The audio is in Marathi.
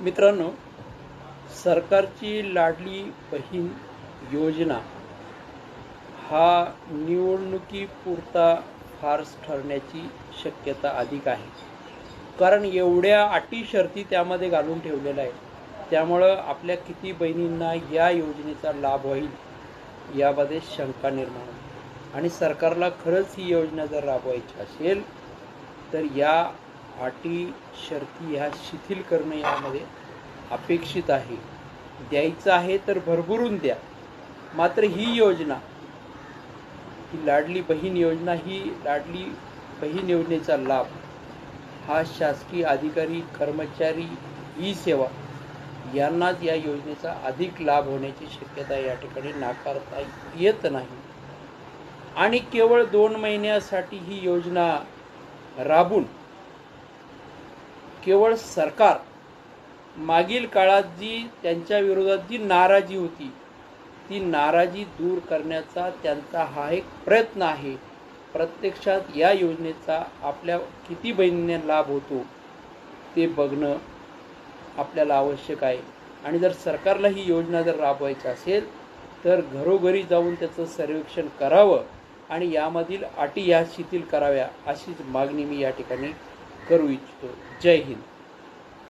मित्रांनो सरकारची लाडली बहीण योजना हा निवडणुकीपुरता फार्स ठरण्याची शक्यता अधिक आहे. कारण एवढ्या अटी शर्ती त्यामध्ये घालून ठेवलेल्या आहे त्यामुळं आपल्या किती बहिणींना या योजनेचा लाभ होईल यामध्ये शंका निर्माण होईल आणि सरकारला खरंच ही योजना जर राबवायची असेल तर या अटी शर्ती ह्या शिथिल करणं यामध्ये अपेक्षित आहे. द्यायचं आहे तर भरभरून द्या. मात्र ही योजना ही लाडली बहीण योजना ही लाडली बहीण योजनेचा लाभ हा शासकीय अधिकारी कर्मचारी ई सेवा यांनाच या योजनेचा अधिक लाभ होण्याची शक्यता या ठिकाणी नाकारता येत नाही. आणि केवळ दोन महिन्यासाठी ही योजना राबून केवळ सरकार. मागील काळात जी त्यांच्या विरोधात जी नाराजी होती ती नाराजी दूर करण्याचा त्यांचा हा एक प्रयत्न आहे. प्रत्यक्षात या योजनेचा आपल्या किती बहिणींना लाभ होतो ते बघणं आपल्याला आवश्यक आहे. आणि जर सरकारला ही योजना जर राबवायची असेल तर घरोघरी जाऊन त्याचं सर्वेक्षण करावं आणि यामधील अटी या शिथिल कराव्या अशीच मागणी मी या ठिकाणी करू इच्छितो. जय हिंद.